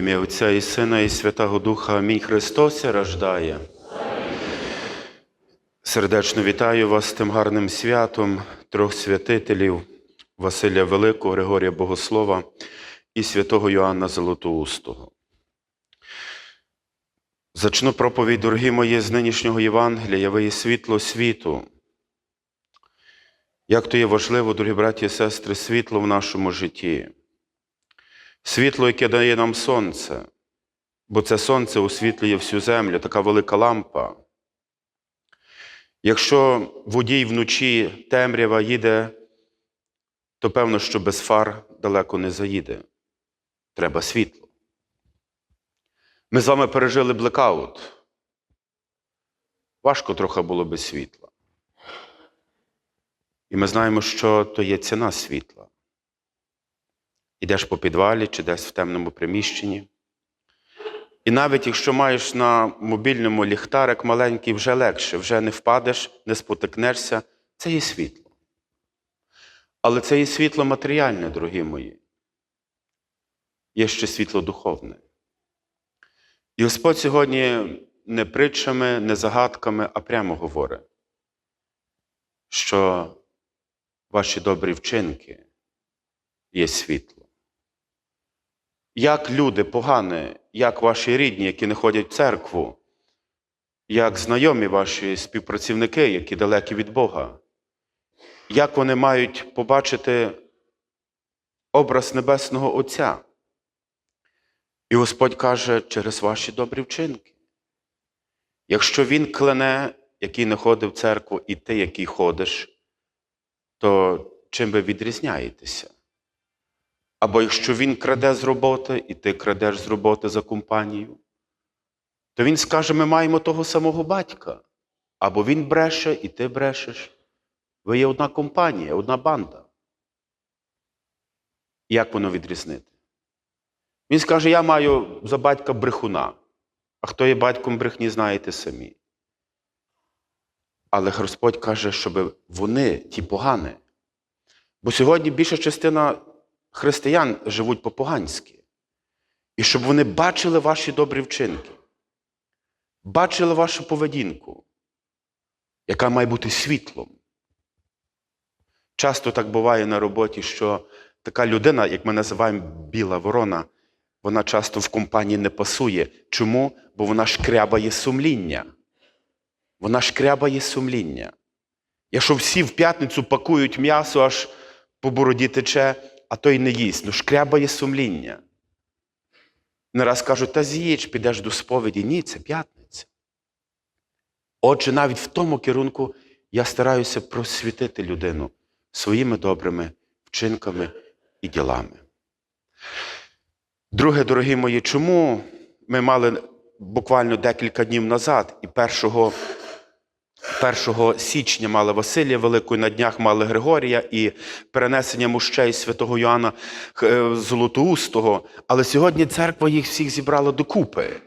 ім'я Отця і Сина, і Святого Духа. Амінь. Христос рождає. Сердечно вітаю вас з тим гарним святом трьох святителів Василя Великого, Григорія Богослова і святого Йоанна Золотоустого. Зачну проповідь, дорогі мої, з нинішнього Євангелія, ви є світло світу. Як то є важливо, дорогі браті і сестри, світло в нашому житті. Світло, яке дає нам сонце, бо це сонце освітлює всю землю, така велика лампа. Якщо водій вночі темрява їде, то певно, що без фар далеко не заїде. Треба світло. Ми з вами пережили блекаут. Важко трохи було без світла. І ми знаємо, що то є ціна світла. Ідеш по підвалі чи десь в темному приміщенні. І навіть якщо маєш на мобільному ліхтарик маленький, вже легше, вже не впадеш, не спотикнешся, це є світло. Але це є світло матеріальне, дорогі мої. Є ще світло духовне. І Господь сьогодні не притчами, не загадками, а прямо говорить, що ваші добрі вчинки є світло. Як люди погані, як ваші рідні, які не ходять в церкву, як знайомі ваші співпрацівники, які далекі від Бога, як вони мають побачити образ Небесного Отця? І Господь каже через ваші добрі вчинки. Якщо Він клене, який не ходить в церкву, і ти, який ходиш, то чим ви відрізняєтеся? Або якщо він краде з роботи, і ти крадеш з роботи за компанію, то він скаже: ми маємо того самого батька. Або він бреше, і ти брешеш. Ви є одна компанія, одна банда. Як воно відрізнити? Він скаже: Я маю за батька брехуна, а хто є батьком брехні, знаєте самі. Але Господь каже, щоб вони, ті погані. Бо сьогодні більша частина християн живуть по-поганськи. І щоб вони бачили ваші добрі вчинки, бачили вашу поведінку, яка має бути світлом. Часто так буває на роботі, що така людина, як ми називаємо біла ворона, вона часто в компанії не пасує. Чому? Бо вона шкрябає сумління. Вона шкрябає сумління. Якщо всі в п'ятницю пакують м'ясо, аж по бороді тече, а той не їсть, ну шкрябає сумління. Не раз кажуть, та з'їж, підеш до сповіді. Ні, це п'ятниця. Отже, навіть в тому керунку я стараюся просвітити людину своїми добрими вчинками і ділами. Друге, дорогі мої, чому ми мали буквально декілька днів назад і 1 1 січня мали Василія Великого, на днях мали Григорія і перенесення мощей святого Йоанна е, Золотоустого, але сьогодні церква їх всіх зібрала докупи.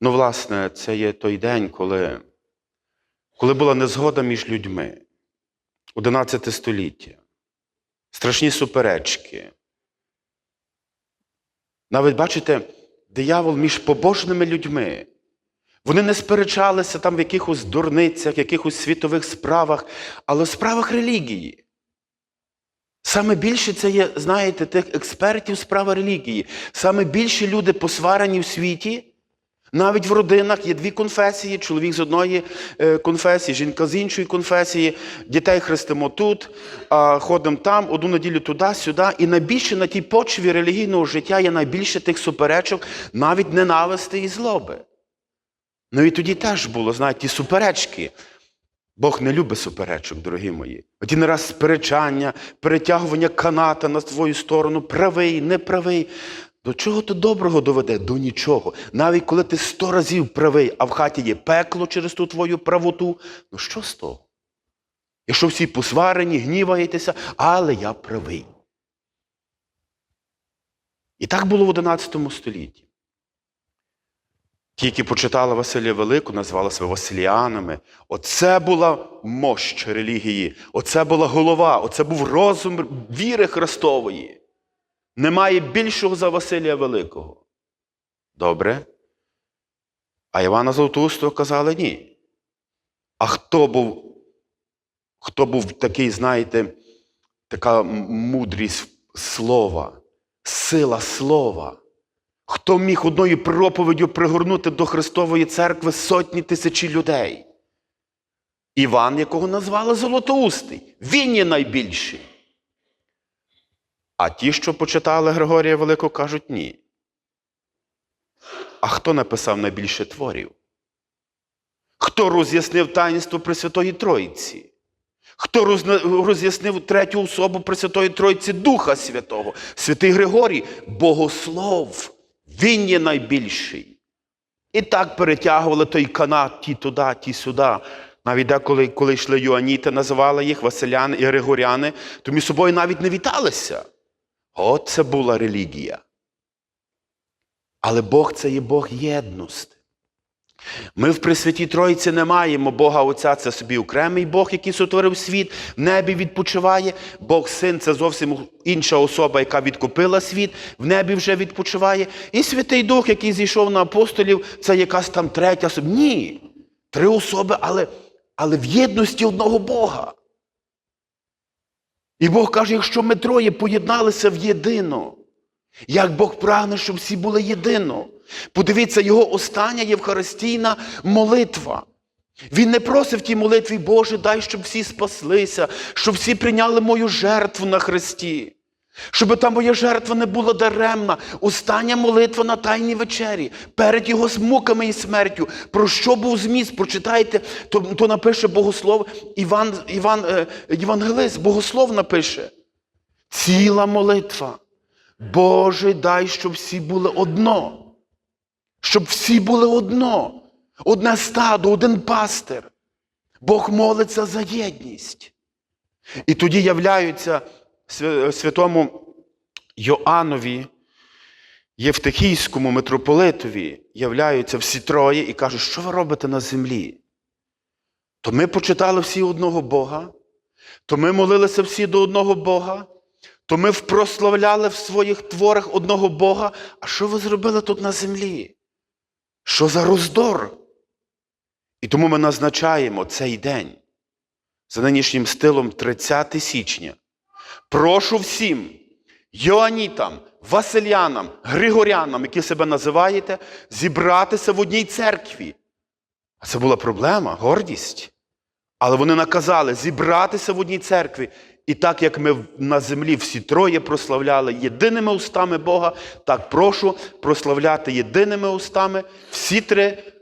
Ну, власне, це є той день, коли, коли була незгода між людьми, 11 століття, страшні суперечки. Навіть бачите, диявол між побожними людьми. Вони не сперечалися там в якихось дурницях, якихось світових справах, але в справах релігії. Саме більше це є, знаєте, тих експертів справи релігії. Саме більше люди посварені в світі. Навіть в родинах є дві конфесії: чоловік з одної е, конфесії, жінка з іншої конфесії, дітей хрестимо тут, ходимо там, одну неділю туди, сюди. І найбільше на тій почві релігійного життя є найбільше тих суперечок, навіть ненависти і злоби. Ну і тоді теж було, знаєте, суперечки. Бог не любить суперечок, дорогі мої. Один раз сперечання, перетягування каната на свою сторону, правий, неправий. До чого то доброго доведе? До нічого. Навіть коли ти сто разів правий, а в хаті є пекло через ту твою правоту, ну що з того? Якщо всі посварені, гніваєтеся, але я правий. І так було в 11 столітті. Ті, які почитали Василія Велику, назвали себе Василіанами. Оце була мощ релігії, оце була голова, оце був розум віри Христової. Немає більшого за Василія Великого. Добре. А Івана Золотоустого казали ні. А хто був, хто був такий, знаєте, така мудрість слова, сила слова? Хто міг одною проповіддю пригорнути до Христової церкви сотні тисячі людей? Іван, якого назвали Золотоустий. Він є найбільший. А ті, що почитали Григорія Великого, кажуть ні. А хто написав найбільше творів? Хто роз'яснив таїнство Пресвятої Троїці? Хто роз'яснив третю особу Пресвятої Троїці Духа Святого? Святий Григорій, богослов, він є найбільший. І так перетягували той канат ті туди, ті сюди. Навіть деколи, коли йшли Йоаніти, називали їх Василяни і Григоряни, то між собою навіть не віталися. От це була релігія. Але Бог це є Бог єдності. Ми в Пресвятій Троїці не маємо Бога Отця, це собі окремий Бог, який сотворив світ, в небі відпочиває. Бог Син це зовсім інша особа, яка відкупила світ, в небі вже відпочиває. І Святий Дух, який зійшов на апостолів, це якась там третя особа. Ні. Три особи, але, але в єдності одного Бога. І Бог каже, якщо ми троє поєдналися в єдино, як Бог прагне, щоб всі були єдино. Подивіться, його остання євхаристійна молитва. Він не просив тій молитві, Боже, дай, щоб всі спаслися, щоб всі прийняли мою жертву на Христі. Щоб та моя жертва не була даремна. Остання молитва на Тайній вечері, перед його муками і смертю. Про що був зміст? Прочитайте, то, то напише Богослов, Іван, Іван, е, Євангелист, Богослов напише. Ціла молитва. Боже, дай, щоб всі були одно. Щоб всі були одно. Одне стадо, один пастир. Бог молиться за єдність. І тоді являються святому Йоаннові, Євтихійському митрополитові, являються всі троє і кажуть, що ви робите на землі? То ми почитали всі одного Бога, то ми молилися всі до одного Бога, то ми прославляли в своїх творах одного Бога. А що ви зробили тут на землі? Що за роздор? І тому ми назначаємо цей день за нинішнім стилом 30 січня. Прошу всім Йоанітам, Василянам, Григорянам, які себе називаєте, зібратися в одній церкві. А це була проблема, гордість. Але вони наказали зібратися в одній церкві. І так як ми на землі всі троє прославляли єдиними устами Бога, так прошу прославляти єдиними устами всі три,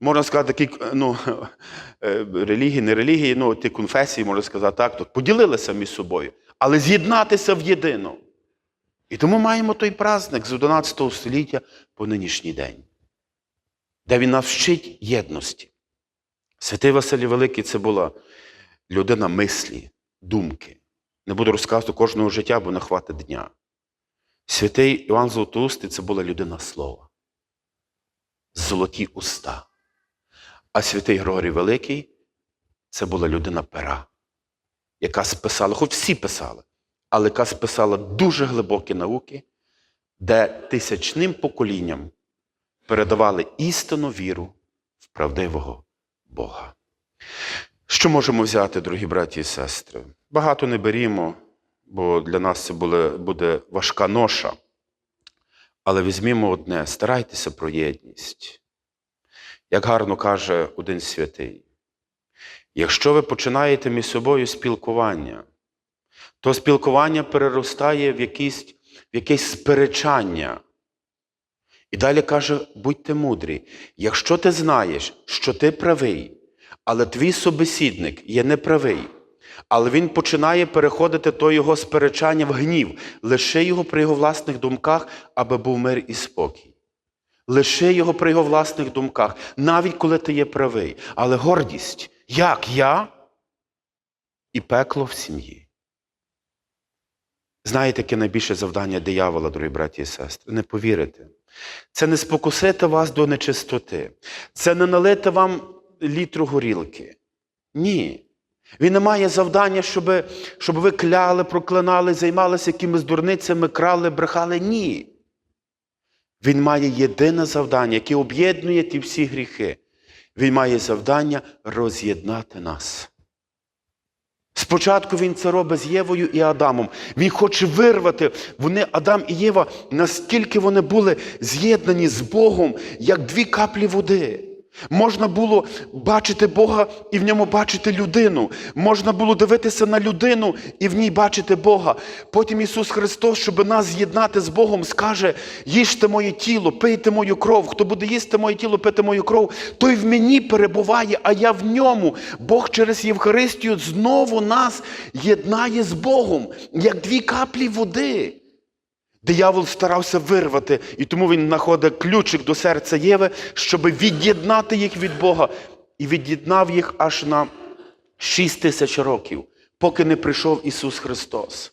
можна сказати, такі ну, е, релігії, не релігії, ну, ті конфесії, можна сказати так, то поділилися між собою, але з'єднатися в єдину. І тому маємо той праздник з 11 століття по нинішній день, де він нас вчить єдності. Святий Василій Великий це була людина мислі, думки. Не буду розказувати кожного життя, бо не хватить дня. Святий Іван Золотоустий це була людина слова. Золоті уста. А святий Григорій Великий це була людина пера, яка списала, хоч всі писали, але яка списала дуже глибокі науки, де тисячним поколінням передавали істинну віру в правдивого Бога. Що можемо взяти, дорогі браті і сестри? Багато не берімо, бо для нас це буде, важка ноша. Але візьмімо одне: старайтеся про єдність. Як гарно каже один святий, якщо ви починаєте між собою спілкування, то спілкування переростає в якісь, в якесь сперечання. І далі каже, будьте мудрі. Якщо ти знаєш, що ти правий, але твій собесідник є неправий, але він починає переходити то його сперечання в гнів, лиши його при його власних думках, аби був мир і спокій. Лиши його при його власних думках, навіть коли ти є правий. Але гордість, як я і пекло в сім'ї. Знаєте, яке найбільше завдання диявола, дорогі браті і сестри? Не повірите. Це не спокусити вас до нечистоти. Це не налити вам літру горілки. Ні. Він не має завдання, щоб, щоб ви кляли, проклинали, займалися якимись дурницями, крали, брехали. Ні. Він має єдине завдання, яке об'єднує ті всі гріхи. Він має завдання роз'єднати нас. Спочатку він це робить з Євою і Адамом. Він хоче вирвати. Вони, Адам і Єва, наскільки вони були з'єднані з Богом, як дві каплі води. Можна було бачити Бога і в ньому бачити людину. Можна було дивитися на людину і в ній бачити Бога. Потім Ісус Христос, щоб нас з'єднати з Богом, скаже: їжте моє тіло, пийте мою кров. Хто буде їсти моє тіло, пити мою кров, той в мені перебуває, а я в ньому. Бог через Євхаристію знову нас єднає з Богом, як дві каплі води. Диявол старався вирвати, і тому він знаходить ключик до серця Єви, щоб від'єднати їх від Бога. І від'єднав їх аж на 6 тисяч років, поки не прийшов Ісус Христос.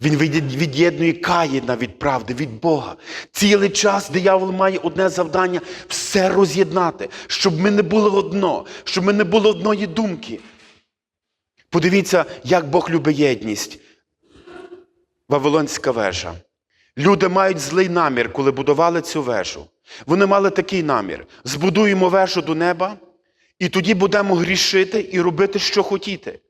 Він від'єд- від'єднує Каїна від правди, від Бога. Цілий час диявол має одне завдання все роз'єднати, щоб ми не були одно, щоб ми не були одної думки. Подивіться, як Бог любить єдність. Вавилонська вежа. Люди мають злий намір, коли будували цю вежу. Вони мали такий намір: збудуємо вежу до неба, і тоді будемо грішити і робити, що хотіти.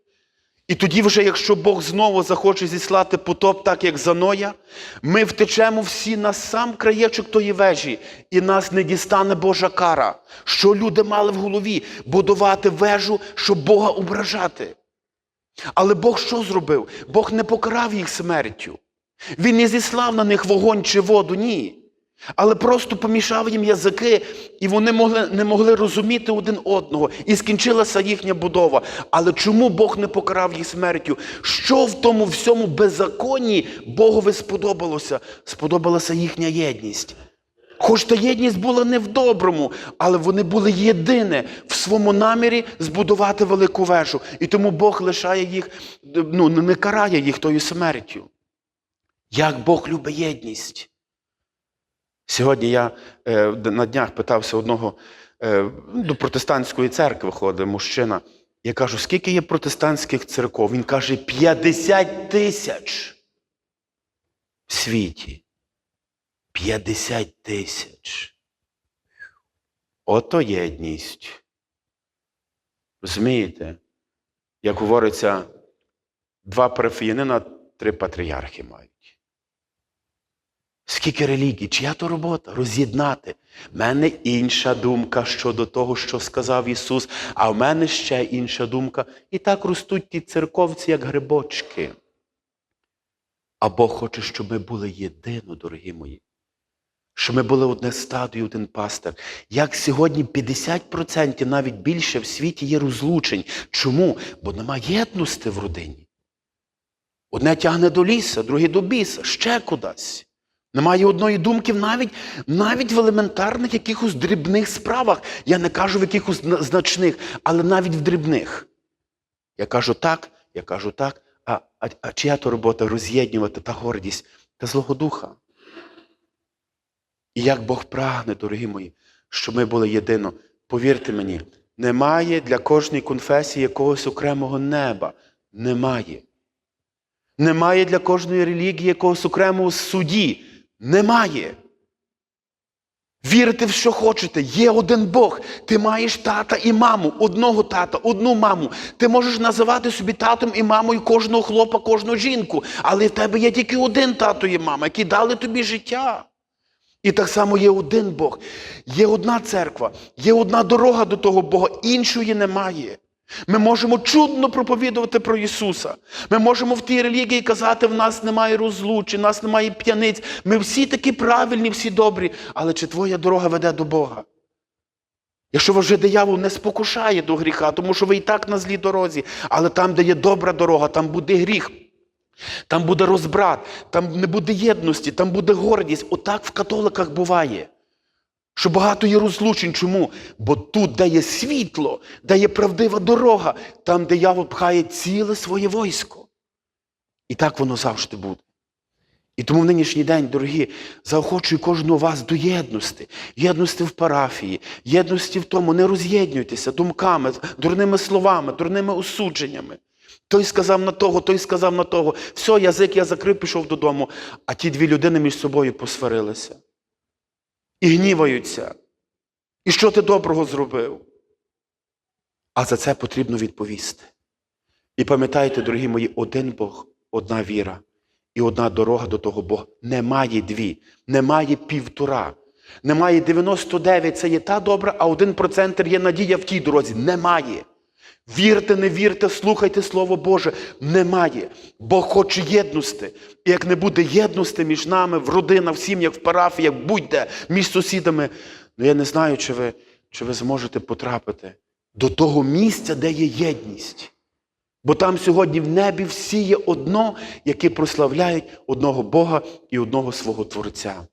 І тоді, вже, якщо Бог знову захоче зіслати потоп, так як за Ноя, ми втечемо всі на сам краєчок тої вежі, і нас не дістане Божа кара. Що люди мали в голові? Будувати вежу, щоб Бога ображати. Але Бог що зробив? Бог не покарав їх смертю. Він не зіслав на них вогонь чи воду, ні. Але просто помішав їм язики, і вони могли, не могли розуміти один одного. І скінчилася їхня будова. Але чому Бог не покарав їх смертю? Що в тому всьому беззаконні Богові сподобалося? Сподобалася їхня єдність. Хоч та єдність була не в доброму, але вони були єдине в своєму намірі збудувати велику вежу. І тому Бог лишає їх, ну, не карає їх тою смертю. Як Бог любить єдність. Сьогодні я е, на днях питався одного е, до протестантської церкви ходить мужчина. Я кажу, скільки є протестантських церков? Він каже, 50 тисяч в світі. 50 тисяч. Ото єдність. Розумієте? Як говориться, два парафіянина, три патріархи мають. Скільки релігій, чия то робота? Роз'єднати. В мене інша думка щодо того, що сказав Ісус, а в мене ще інша думка. І так ростуть ті церковці, як грибочки. А Бог хоче, щоб ми були єдино, дорогі мої. Щоб ми були одне стадо і один пастир. Як сьогодні 50% навіть більше в світі є розлучень. Чому? Бо немає єдності в родині. Одне тягне до ліса, друге до біса, ще кудись. Немає одної думки навіть, навіть в елементарних якихось дрібних справах. Я не кажу в якихось значних, але навіть в дрібних. Я кажу так, я кажу так, а, а, а чия то робота роз'єднювати та гордість та Злого Духа. І як Бог прагне, дорогі мої, щоб ми були єдино. Повірте мені, немає для кожної конфесії якогось окремого неба. Немає. Немає для кожної релігії якогось окремого судді. Немає. Вірите в що хочете, є один Бог. Ти маєш тата і маму, одного тата, одну маму. Ти можеш називати собі татом і мамою кожного хлопа, кожну жінку, але в тебе є тільки один тато і мама, які дали тобі життя. І так само є один Бог, є одна церква, є одна дорога до того Бога, іншої немає. Ми можемо чудно проповідувати про Ісуса. Ми можемо в тій релігії казати, в нас немає розлучень, в нас немає п'яниць. Ми всі такі правильні, всі добрі. Але чи твоя дорога веде до Бога? Якщо вас вже диявол не спокушає до гріха, тому що ви і так на злій дорозі, але там, де є добра дорога, там буде гріх. Там буде розбрат, там не буде єдності, там буде гордість. Отак в католиках буває. Що багато є розлучень. Чому? Бо тут, де є світло, де є правдива дорога, там диявол пхає ціле своє військо. І так воно завжди буде. І тому в нинішній день, дорогі, заохочую кожного вас до єдності, єдності в парафії, єдності в тому, не роз'єднуйтеся думками, дурними словами, дурними осудженнями. Той сказав на того, той сказав на того. Все, язик я закрив, пішов додому, а ті дві людини між собою посварилися. І гніваються. І що ти доброго зробив? А за це потрібно відповісти. І пам'ятайте, дорогі мої, один Бог, одна віра і одна дорога до того Бога. Немає дві, немає півтора. Немає 99, це є та добра, а один процент є надія в тій дорозі. Немає. Вірте, не вірте, слухайте Слово Боже. Немає. Бог хоче єдності. І як не буде єдності між нами, в родинах, в сім'ях, в парафіях, будь-де, між сусідами, ну я не знаю, чи ви, чи ви зможете потрапити до того місця, де є єдність. Бо там сьогодні в небі всі є одно, які прославляють одного Бога і одного свого Творця.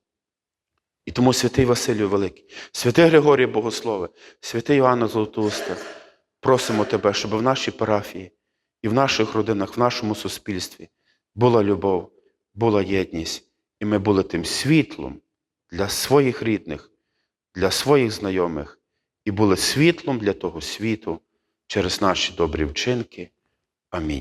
І тому святий Василію Великий, святий Григорій Богослове, святий Іоанна Золотоуста, просимо тебе, щоб в нашій парафії і в наших родинах, в нашому суспільстві була любов, була єдність, і ми були тим світлом для своїх рідних, для своїх знайомих, і були світлом для того світу через наші добрі вчинки. Амінь.